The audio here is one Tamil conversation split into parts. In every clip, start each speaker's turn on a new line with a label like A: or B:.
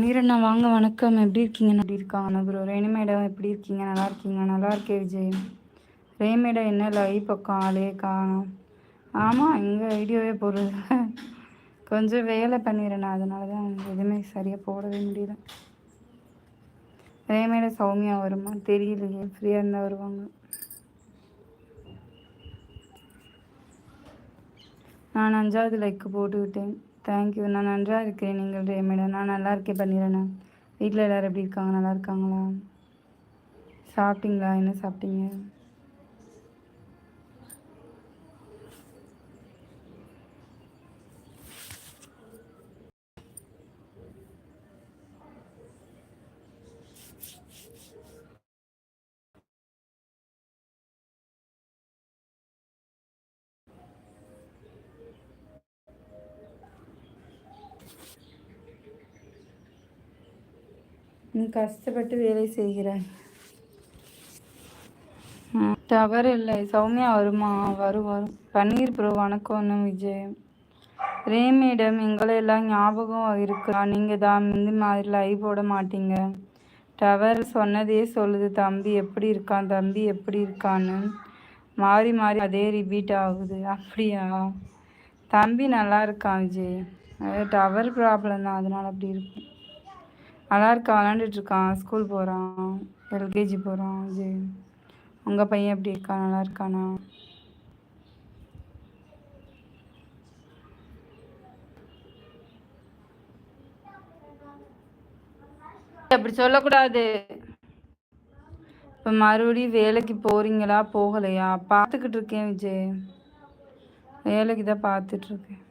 A: நீரண்ணா வாங்க வணக்கம் எப்படி இருக்கீங்க எப்படி இருக்காங்க ப்ரோ ரேணிமேடம் எப்படி இருக்கீங்க நல்லா இருக்கீங்க நல்லா இருக்கே விஜய் ரேமேடம் என்ன லை பக்கம் ஆளே காணும் ஆமாம் எங்கள் வீடியோவே போடுறது கொஞ்சம் வேலை பண்ணிடுறேண்ணா அதனால தான் எதுவுமே சரியாக போடவே முடியல ரேமேடம் சௌமியா வருமா தெரியலையே ஃப்ரீயாக இருந்தால் வருவாங்க நான் அஞ்சாவது லைக்கு போட்டுக்கிட்டேன் தேங்க்யூ நான் நன்றாக இருக்கிறேன் நீங்கள் மேடம் நான் நல்லா இருக்கேன் பண்ணிடுறேண்ணா வீட்டில் எல்லோரும் எப்படி இருக்காங்க நல்லா இருக்காங்களா சாப்பிட்டீங்களா என்ன சாப்பிட்டீங்க கஷ்டப்பட்டு வேலை செய்கிறாய் டவர் இல்லை சௌமியா வருமா வரும் வரும் பன்னீர் ப்ரோ ஒன்று விஜய் ரேமியிடம் எங்களையெல்லாம் ஞாபகம் இருக்கா நீங்கள் தான் இந்த மாதிரி லைவ் போட மாட்டீங்க டவர் சொன்னதே சொல்லுது தம்பி எப்படி இருக்கான் தம்பி எப்படி இருக்கான்னு மாறி மாறி அதே ரிபீட் ஆகுது அப்படியா தம்பி நல்லா இருக்கான் விஜய் டவர் ப்ராப்ளம் தான் அதனால் அப்படி இருக்கும் நல்லா இருக்கா விளாண்டுட்ருக்கான் ஸ்கூல் போகிறான் எல்கேஜி போகிறான் இது உங்கள் பையன் எப்படி இருக்கா நல்லா இருக்கானா அப்படி சொல்லக்கூடாது இப்போ மறுபடியும் வேலைக்கு போகிறீங்களா போகலையா பார்த்துக்கிட்டு இருக்கேன் விஜய் வேலைக்கு தான் பார்த்துட்ருக்கேன்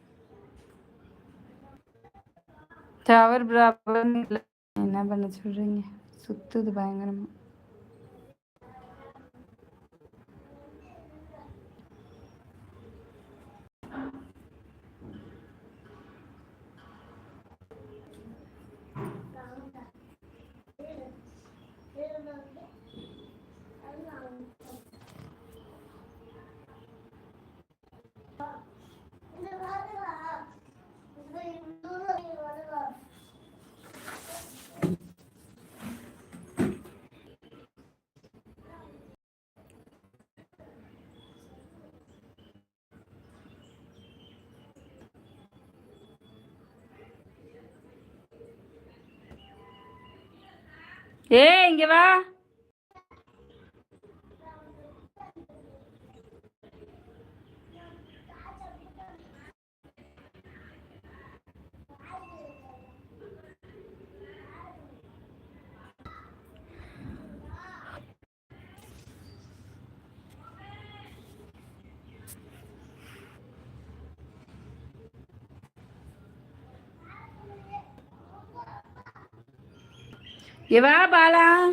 A: டவர் ப்ராப்ளம் இல்லை என்ன பண்ண சொல்றீங்க சுற்றுது பயங்கரமாக Thank you. ஏ இங்கே வா એવા બાલા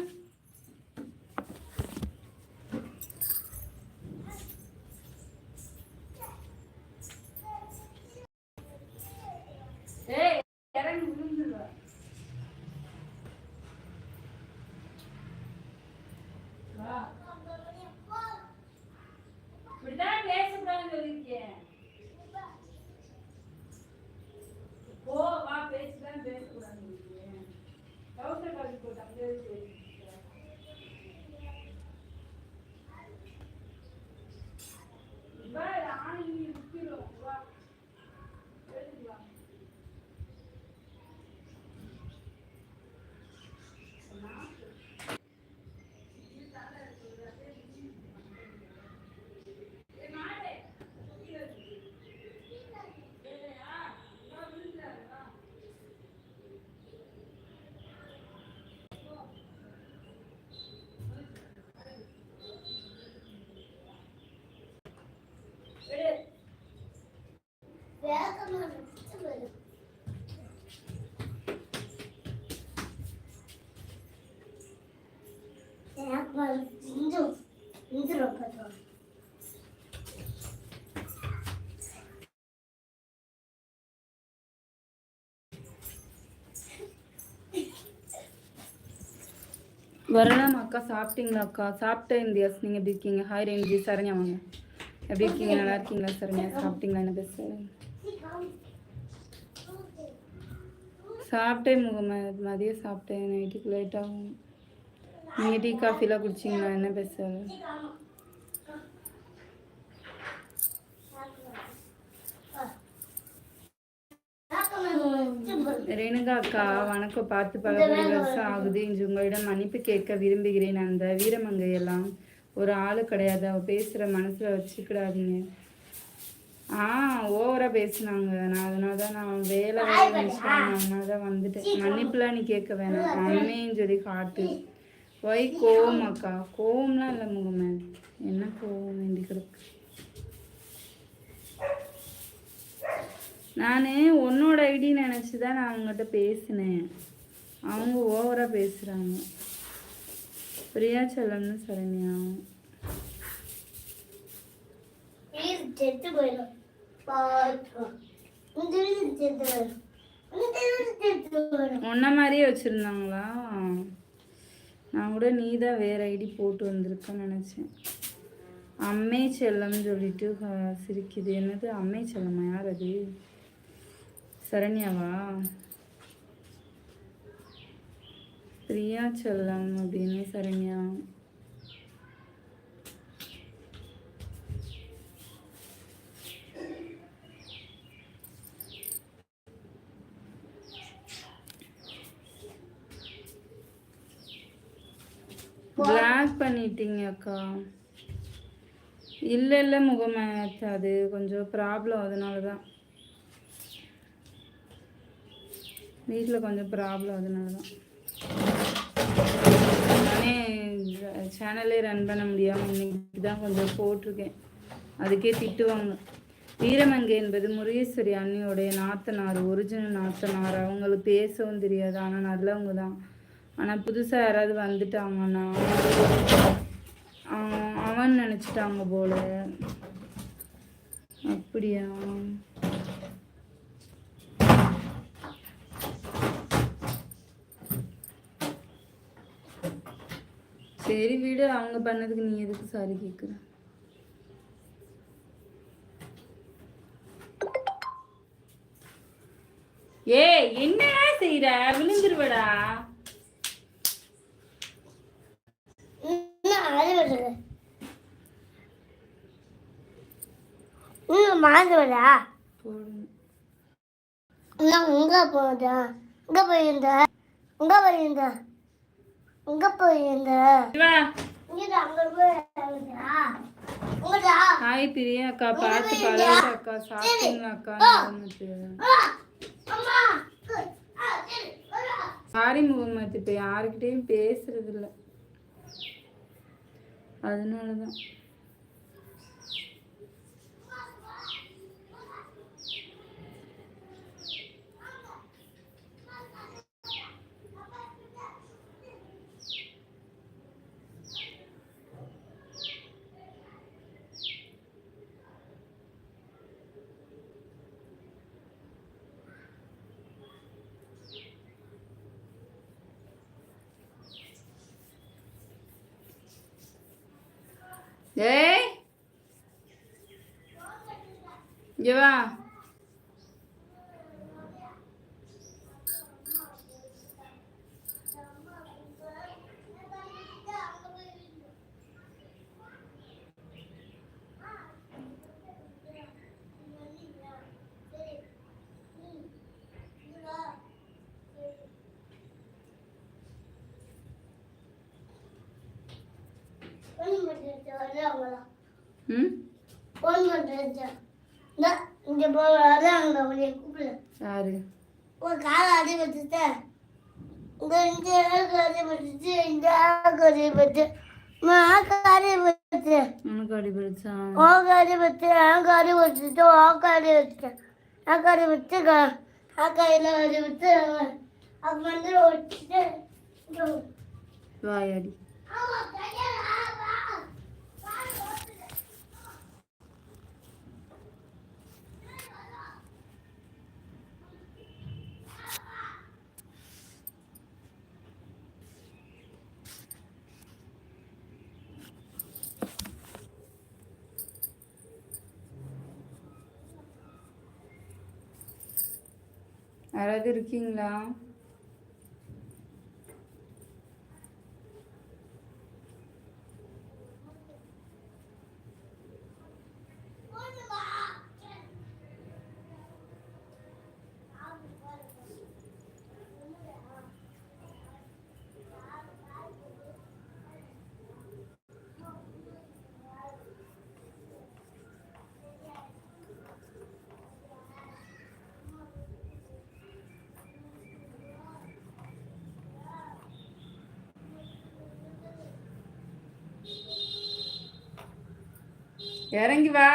A: 咱们就。வரலாம் அக்கா சாப்பிட்டீங்களா அக்கா சாப்பிட்டேன் இந்தியாஸ் நீங்கள் எப்படி இருக்கீங்க ஹாய் ரேஞ்சி சரண்யா வாங்க எப்படி இருக்கீங்க நல்லா இருக்கீங்களா சரண்யா சாப்பிட்டீங்களா என்ன பேச சாப்பிட்டேன் முகம மதியம் சாப்பிட்டேன் நைட்டுக்கு லேட்டாகும் ஆகும் நீங்கள் டீ காஃபிலாம் குடிச்சிங்களா என்ன பேச ரேணுகா அக்கா வணக்கம் பார்த்து பல வருஷம் ஆகுது இன்று உங்களிடம் மன்னிப்பு கேட்க விரும்புகிறேன் அந்த வீரமங்கையெல்லாம் ஒரு ஆள் கிடையாது அவள் பேசுகிற மனசில் வச்சுக்கிடாதீங்க ஆ ஓவராக பேசினாங்க நான் அதனால தான் நான் வேலை வேலை நினச்சிட்டேன் அதனால தான் வந்துட்டேன் மன்னிப்புலாம் நீ கேட்க வேணாம் அம்மையும் சொல்லி காட்டு ஒய் கோவம் அக்கா கோவம்லாம் இல்லை முகமே என்ன கோவம் வேண்டிக்கிறதுக்கு நான் உன்னோட ஐடி நினச்சி தான் நான் அவங்ககிட்ட பேசினேன் அவங்க ஓவராக பேசுகிறாங்க பிரியா செல்லம்னு சரண்யா உன்ன மாதிரியே வச்சுருந்தாங்களா நான் கூட நீ தான் வேறு ஐடி போட்டு வந்திருக்கேன்னு நினச்சேன் அம்மை செல்லம் சொல்லிட்டு சிரிக்குது என்னது அம்மை செல்லம்மா யார் அது சரண்யாவா பிரியா செல்லம் அப்படின்னு சரண்யா பிளாக் பண்ணிட்டீங்க அக்கா இல்லை இல்லை முகமேட்ச் அது கொஞ்சம் ப்ராப்ளம் அதனால தான் வீட்டில் கொஞ்சம் ப்ராப்ளம் அதனால தான் சேனலே ரன் பண்ண முடியாமல் இன்னைக்கு தான் கொஞ்சம் போட்டிருக்கேன் அதுக்கே திட்டுவாங்க வீரமங்கை என்பது முருகேஸ்வரி அண்ணியோடைய நாத்தனார் ஒரிஜினல் நாத்தனார் அவங்களுக்கு பேசவும் தெரியாது ஆனால் நல்லவங்க தான் ஆனால் புதுசாக யாராவது வந்துட்டாங்கன்னா அவன் நினச்சிட்டாங்க போல அப்படியா சரி வீடு அவங்க பண்ணதுக்கு நீ எதுக்கு சாரி கேட்குற ஏ என்ன செய்யற விழுந்துருவடா
B: உங்க போதா உங்க போயிருந்த உங்க போயிருந்தேன் எங்க போயிருங்க
A: ஹாய் பிரியா அக்கா பார்த்து பழகு அக்கா சாப்பிடுங்க அக்கா சாரி முகமது இப்போ யாருக்கிட்டேயும் பேசுறது இல்லை அதனால தான் ஏய் இங்கே அவங்களா ம்
B: ஃபோன் பண்ணுறது நான் இங்கே போகிறாரு அவங்க அவங்களே கூப்பிடல யாரு ஒரு காலை அதே வச்சுட்டு இந்த இந்த ஆளுக்கு அதே வச்சுட்டு இந்த ஆளுக்கு அதே வச்சு
A: உனக்கு அடிபடுச்சா
B: உனக்கு அடிபடுச்சு எனக்கு அடிபடுச்சு உனக்கு அடிபடுச்சு எனக்கு
A: வாயாடி யாராவது இருக்கீங்களா இறங்கி வா